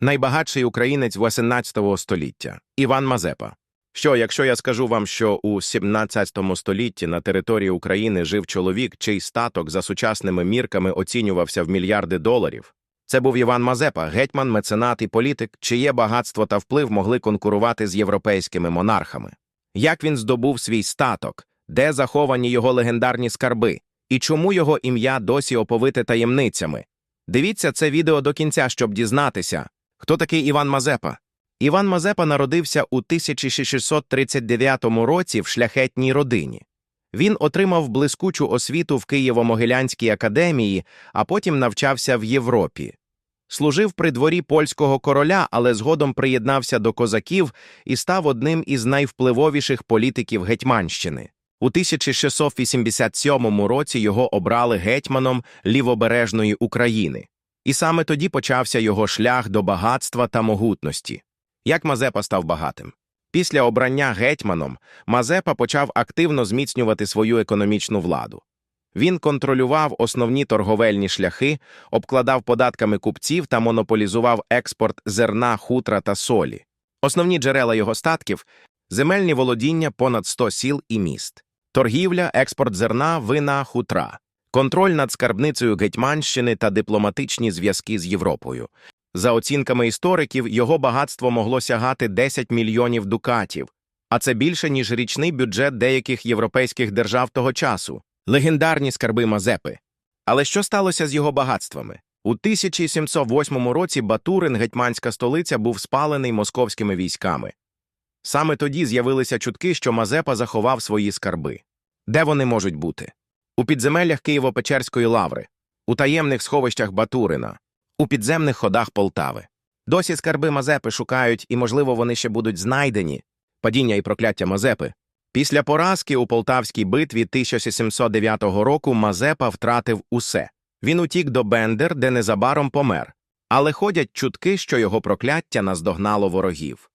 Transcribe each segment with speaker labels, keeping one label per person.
Speaker 1: найбагатший українець 18 століття Іван Мазепа. Що, якщо я скажу вам, що у 17 столітті на території України жив чоловік, чий статок за сучасними мірками оцінювався в мільярди доларів? Це був Іван Мазепа, гетьман, меценат і політик, чиє багатство та вплив могли конкурувати з європейськими монархами. Як він здобув свій статок, де заховані його легендарні скарби, і чому його ім'я досі оповите таємницями? Дивіться це відео до кінця, щоб дізнатися, хто такий Іван Мазепа. Іван Мазепа народився у 1639 році в шляхетній родині. Він отримав блискучу освіту в Києво-Могилянській академії, а потім навчався в Європі. Служив при дворі польського короля, але згодом приєднався до козаків і став одним із найвпливовіших політиків Гетьманщини. У 1687 році його обрали гетьманом лівобережної України. І саме тоді почався його шлях до багатства та могутності. Як Мазепа став багатим? Після обрання гетьманом Мазепа почав активно зміцнювати свою економічну владу. Він контролював основні торговельні шляхи, обкладав податками купців та монополізував експорт зерна, хутра та солі. Основні джерела його статків земельні володіння понад 100 сіл і міст, торгівля, експорт зерна, вина, хутра, контроль над скарбницею Гетьманщини та дипломатичні зв'язки з Європою. За оцінками істориків, його багатство могло сягати 10 мільйонів дукатів, а це більше, ніж річний бюджет деяких європейських держав того часу. Легендарні скарби Мазепи. Але що сталося з його багатствами? У 1708 році Батурин, гетьманська столиця, був спалений московськими військами. Саме тоді з'явилися чутки, що Мазепа заховав свої скарби. Де вони можуть бути? У підземеллях Києво-Печерської лаври, у таємних сховищах Батурина, у підземних ходах Полтави. Досі скарби Мазепи шукають, і, можливо, вони ще будуть знайдені. Падіння і прокляття Мазепи. Після поразки у Полтавській битві 1709 року Мазепа втратив усе. Він утік до Бендер, де незабаром помер. Але ходять чутки, що його прокляття наздогнало ворогів.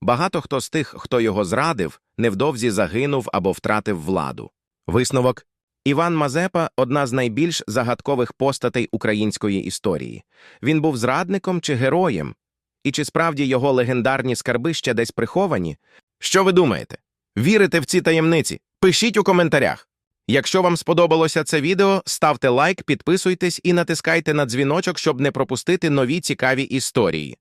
Speaker 1: Багато хто з тих, хто його зрадив, невдовзі загинув або втратив владу. Висновок Іван Мазепа одна з найбільш загадкових постатей української історії. Він був зрадником чи героєм? І чи справді його легендарні скарби ще десь приховані? Що ви думаєте? Вірите в ці таємниці? Пишіть у коментарях. Якщо вам сподобалося це відео, ставте лайк, підписуйтесь і натискайте на дзвіночок, щоб не пропустити нові цікаві історії.